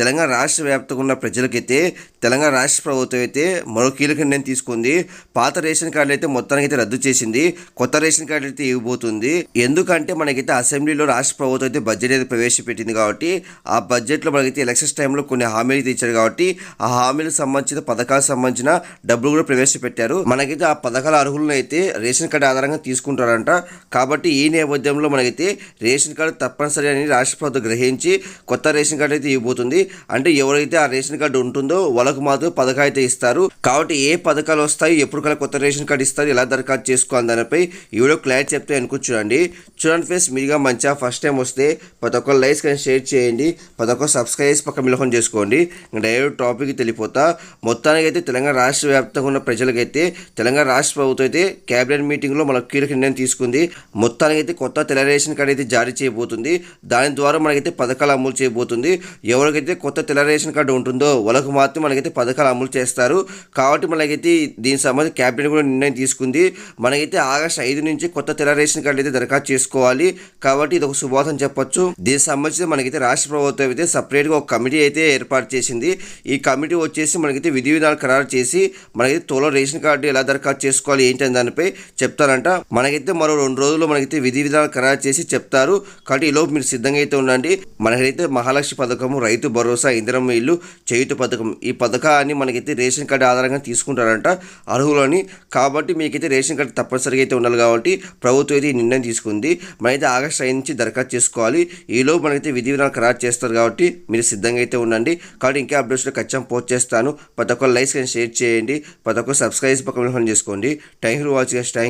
తెలంగాణ రాష్ట్ర వ్యాప్తంగా ఉన్న ప్రజలకైతే తెలంగాణ రాష్ట్ర ప్రభుత్వం అయితే మరో కీలక నిర్ణయం తీసుకుంది. పాత రేషన్ కార్డులు అయితే మొత్తానికి అయితే రద్దు చేసింది. కొత్త రేషన్ కార్డు అయితే ఇవ్వబోతుంది. ఎందుకంటే మనకైతే అసెంబ్లీలో రాష్ట్ర ప్రభుత్వం అయితే బడ్జెట్ అయితే ప్రవేశపెట్టింది కాబట్టి ఆ బడ్జెట్లో మనకైతే ఎలక్షన్స్ టైంలో కొన్ని హామీలు అయితే ఇచ్చారు కాబట్టి ఆ హామీలకు సంబంధించిన పథకాలకు సంబంధించిన డబ్బులు కూడా ప్రవేశపెట్టారు. మనకైతే ఆ పథకాల అర్హులను అయితే రేషన్ కార్డు ఆధారంగా తీసుకుంటారంట. కాబట్టి ఈ నేపథ్యంలో మనకైతే రేషన్ కార్డు తప్పనిసరి అని రాష్ట్ర ప్రభుత్వం గ్రహించి కొత్త రేషన్ కార్డు అయితే ఇవ్వబోతుంది. అంటే ఎవరైతే ఆ రేషన్ కార్డు ఉంటుందో వాళ్ళకు మాత్రం పథకం అయితే ఇస్తారు. కాబట్టి ఏ పథకాలు వస్తాయి ఎప్పుడు కల్లా కొత్త రేషన్ కార్డు ఇస్తారు ఎలా దరఖాస్తు చేసుకోవాలి దానిపై ఈవిడో క్లారిటీ చెప్తే అనుకో చూడండి. చూడండి ఫ్రెండ్స్ మీరుగా మంచిగా ఫస్ట్ టైం వస్తే ప్రతి ఒక్క లైక్స్ కానీ షేర్ చేయండి. ప్రతి ఒక్క సబ్స్క్రైబ్ చేసి పక్క మిలహం చేసుకోండి డైరెక్ట్ టాపిక్ తెలిపోతా మొత్తానికి అయితే తెలంగాణ రాష్ట్ర వ్యాప్తంగా ఉన్న ప్రజలకైతే తెలంగాణ రాష్ట్ర ప్రభుత్వం అయితే క్యాబినెట్ మీటింగ్లో మనకు కీలక నిర్ణయం తీసుకుంది. మొత్తానికి అయితే కొత్త తెల్ల రేషన్ కార్డు అయితే జారీ చేయబోతుంది. దాని ద్వారా మనకైతే పథకాలు అమలు చేయబోతుంది. ఎవరికైతే కొత్త తెల్ల రేషన్ కార్డు ఉంటుందో వాళ్ళకు మాత్రం మనకైతే పథకాలు అమలు చేస్తారు. కాబట్టి మనకైతే దీనికి సంబంధించి క్యాబినెట్ కూడా నిర్ణయం తీసుకుంది. మనకైతే ఆగస్టు ఐదు నుంచి కొత్త తెల్ల రేషన్ కార్డు అయితే దరఖాస్తు చేసుకోవాలి. కాబట్టి ఇది ఒక శుభాతం చెప్పొచ్చు. దీనికి సంబంధించి మనకైతే రాష్ట్ర ప్రభుత్వం అయితే సపరేట్గా ఒక కమిటీ అయితే ఏర్పాటు చేసింది. ఈ కమిటీ వచ్చేసి మనకైతే విధి విధానాలు ఖరారు చేసి మనకైతే తోలో రేషన్ కార్డు ఎలా దరఖాస్తు చేసుకోవాలి ఏంటి అని దానిపై చెప్తారంట. మనకైతే మరో రెండు రోజుల్లో మనకైతే విధి విధానాలు ఖరారు చేసి చెప్తారు. కాబట్టి ఈలోపు మీరు సిద్ధంగా అయితే ఉండండి. మనకైతే మహాలక్ష్మి పథకము రైతు భరోసా ఇందిరమ్మ ఇల్లు చేయుత పథకం. ఈ పథకాన్ని మనకైతే రేషన్ కార్డు ఆధారంగా తీసుకుంటారంట అర్హులని. కాబట్టి మీకైతే రేషన్ కార్డు తప్పనిసరిగా అయితే ఉండాలి కాబట్టి ప్రభుత్వం అయితే ఈ నిర్ణయం తీసుకుంది. మనైతే ఆగస్టు ఐదు నుంచి దరఖాస్తు చేసుకోవాలి. ఈలోపు మనకైతే విధి విధానాలు ఖరారు చేస్తారు కాబట్టి మీరు సిద్ధంగా అయితే ఉండండి. కాబట్టి ఇంకా అప్డేట్స్లో ఖచ్చితంగా పోస్ట్ చేస్తాను. ప్రతి ఒక్కరు లైక్స్ కానీ షేర్ చేయండి. ప్రతి ఒక్కరు సబ్స్క్రైబ్ పక్కన చేసుకోండి. Thank you watching time